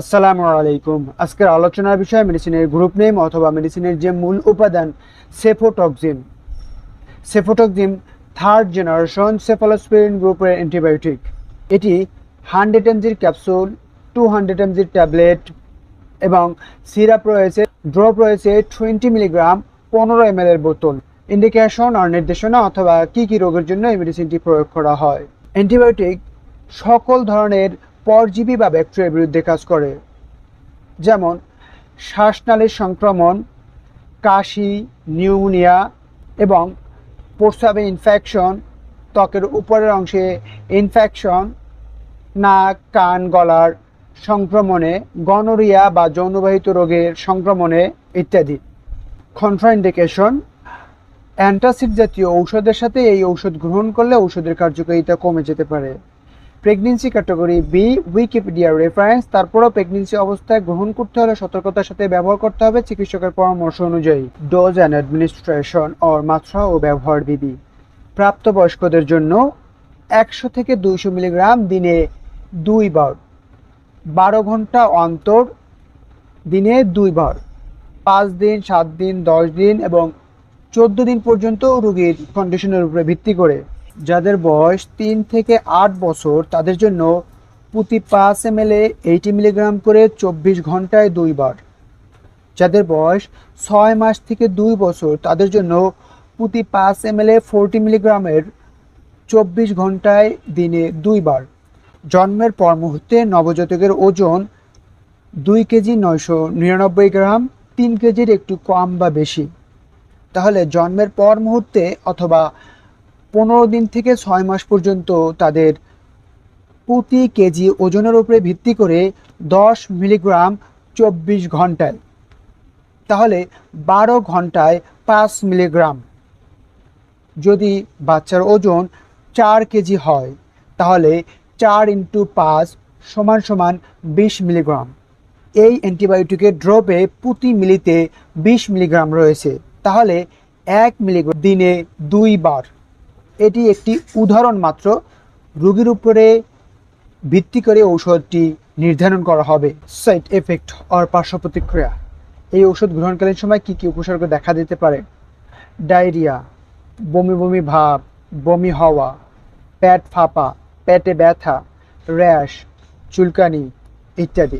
আসসালামু আলাইকুম। আজকের আলোচনার বিষয় মেডিসিনের গ্রুপ নেম অথবা মেডিসিনের যে মূল উপাদান সেফোটক্সিম সেফোটক্সিম থার্ড জেনারেশন সেফালোস্পিরিন গ্রুপের অ্যান্টিবায়োটিক। এটি হান্ড্রেড এমজির ক্যাপসুল, টু হান্ড্রেড এমজির ট্যাবলেট এবং সিরাপ রয়েছে, ড্রপ রয়েছে টোয়েন্টি মিলিগ্রাম, পনেরো এম এর বোতল। ইন্ডিকেশন আর নির্দেশনা অথবা কী কী রোগের জন্য এই মেডিসিনটি প্রয়োগ করা হয়। অ্যান্টিবায়োটিক সকল ধরনের পরজীবী বা ব্যাকটেরিয়ার বিরুদ্ধে কাজ করে। যেমন, শ্বাসনালীর সংক্রমণ, কাশি, নিউমোনিয়া এবং প্রস্রাবে ইনফেকশন, ত্বকের উপরের অংশে ইনফেকশন, নাক, কান, গলার সংক্রমণে, গনোরিয়া বা যৌনবাহিত রোগের সংক্রমণে ইত্যাদি। কন্ট্রাইন্ডিকেশন, অ্যান্টাসিড জাতীয় ঔষধের সাথে এই ঔষধ গ্রহণ করলে ঔষধের কার্যকারিতা কমে যেতে পারে। Pregnancy category B Wikipedia reference তারপরও প্রেগনেন্সি অবস্থায় গ্রহণ করতে হলে সতর্কতার সাথে ব্যবহার করতে হবে চিকিৎসকের পরামর্শ অনুযায়ী। ডোজ অ্যান্ড অ্যাডমিনিস্ট্রেশন ও মাত্রা ও ব্যবহার বিধি। প্রাপ্তবয়স্কদের জন্য একশো থেকে দুইশো মিলিগ্রাম দিনে দুইবার বারো। ঘণ্টা অন্তর দিনে দুইবার পাঁচ দিন, সাত দিন, দশ দিন এবং চোদ্দ দিন পর্যন্ত রোগীর কন্ডিশনের উপরে ভিত্তি করে। যাদের বয়স তিন থেকে আট বছর, তাদের জন্য প্রতি পাঁচ এম এল এইটি মিলিগ্রাম করে চব্বিশ ঘন্টায় দুইবার। যাদের বয়স ছয় মাস থেকে দুই বছর, তাদের জন্য প্রতি পাঁচ এম এল ফোরটি মিলিগ্রামের চব্বিশ ঘন্টায় দিনে দুইবার। জন্মের পর মুহূর্তে নবজাতকের ওজন দুই কেজি নয়শো নিরানব্বই গ্রাম, তিন কেজির একটু কম বা বেশি। তাহলে জন্মের পর মুহূর্তে অথবা পনেরো দিন থেকে ছয় মাস পর্যন্ত তাদের প্রতি কেজি ওজনের উপরে ভিত্তি করে দশ মিলিগ্রাম চব্বিশ ঘন্টায়। তাহলে বারো ঘন্টায় পাঁচ মিলিগ্রাম। যদি বাচ্চার ওজন চার কেজি হয়, তাহলে চার ইন্টু পাঁচ সমান সমান বিশ মিলিগ্রাম। এই অ্যান্টিবায়োটিকের ড্রপে প্রতি মিলিতে বিশ মিলিগ্রাম রয়েছে। তাহলে এক মিলিগ্রাম দিনে দুইবার। এটি একটি উদাহরণ মাত্র। রোগীর উপরে ভিত্তি করে ঔষধটি নির্ধারণ করা হবে। সাইড এফেক্ট অর পার্শ্ব প্রতিক্রিয়া। এই ঔষধ গ্রহণকালীন সময় কি কি উপসর্গ দেখা দিতে পারে? ডায়রিয়া, বমি বমি ভাব, বমি হওয়া, পেট ফাঁপা, পেটে ব্যথা, র্যাশ, চুলকানি ইত্যাদি।